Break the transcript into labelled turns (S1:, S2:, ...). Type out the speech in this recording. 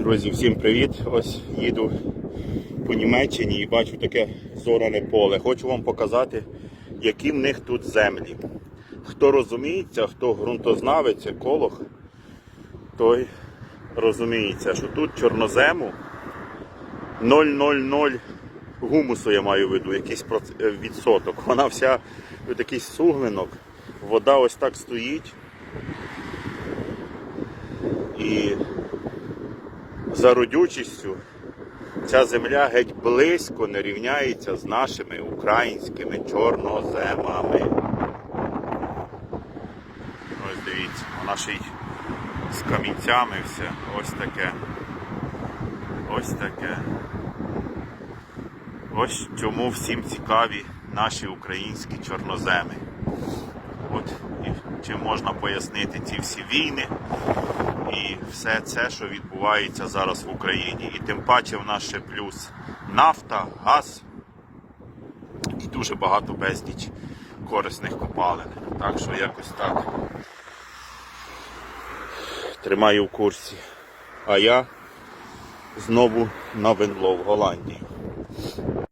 S1: Друзі, всім привіт! Ось їду по Німеччині і бачу таке зоране поле. Хочу вам показати, які в них тут землі. Хто розуміється, хто ґрунтознавець, еколог, той розуміється, що тут чорнозему 0,00 гумусу я маю в виду, якийсь е, відсоток. Вона вся такий суглинок, вода ось так стоїть. І за родючістю ця земля геть близько не рівняється з нашими українськими чорноземами. Ось дивіться, вона ще й з камінцями все. Ось таке. Ось таке. Ось чому всім цікаві наші українські чорноземи. От і чим можна пояснити ці всі війни і все це, що відбувається зараз в Україні. І тим паче в нас ще плюс нафта, газ і дуже багато безліч корисних копалин. Так що якось так тримаю в курсі. А я знову на Венло в Голландію.